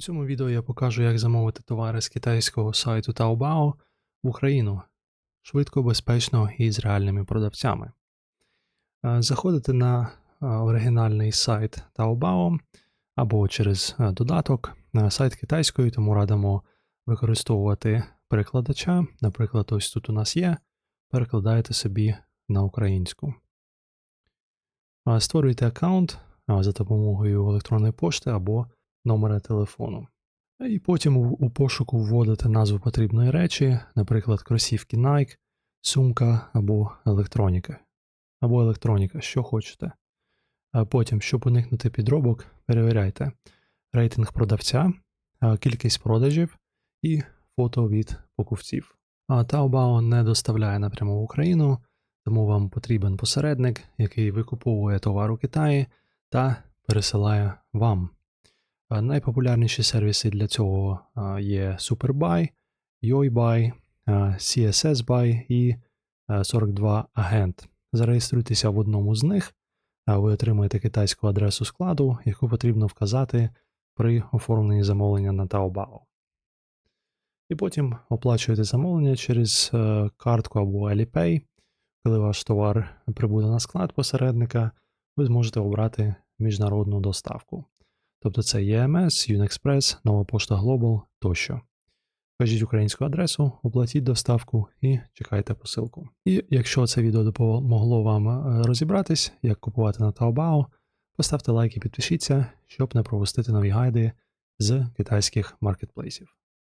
У цьому відео я покажу, як замовити товари з китайського сайту Taobao в Україну швидко, безпечно і з реальними продавцями. Е, Заходите на е, оригінальний сайт Taobao або через е, додаток на сайт китайської, тому радимо використовувати перекладача. Наприклад, ось тут у нас є. Перекладаєте собі на українську. Створюйте аккаунт за допомогою електронної пошти або номера телефону. І потім у, пошуку вводите назву потрібної речі, наприклад, кросівки Nike, сумка або електроніка. Або електроніка, що хочете. А потім, щоб уникнути підробок, перевіряйте рейтинг продавця, кількість продажів і фото від покупців. А Taobao не доставляє напряму в Україну, тому вам потрібен посередник, який викуповує товар у Китаї та пересилає вам. Найпопулярніші сервіси для цього є SuperBuy, YoyBuy, а, CSSBuy і 42 Agent. Зареєструйтеся в одному з них, ви отримаєте китайську адресу складу, яку потрібно вказати при оформленні замовлення на Taobao. І потім оплачуєте замовлення через е, картку або Alipay. Коли ваш товар прибуде на склад посередника, ви зможете обрати міжнародну доставку. Тобто це EMS, Unexpress, Нова Пошта Global тощо. Вкажіть українську адресу, оплатіть доставку і чекайте посилку. І якщо це відео допомогло вам е, розібратись, як купувати на Taobao, поставте лайк і підпишіться, щоб не пропустити нові гайди з китайських маркетплейсів.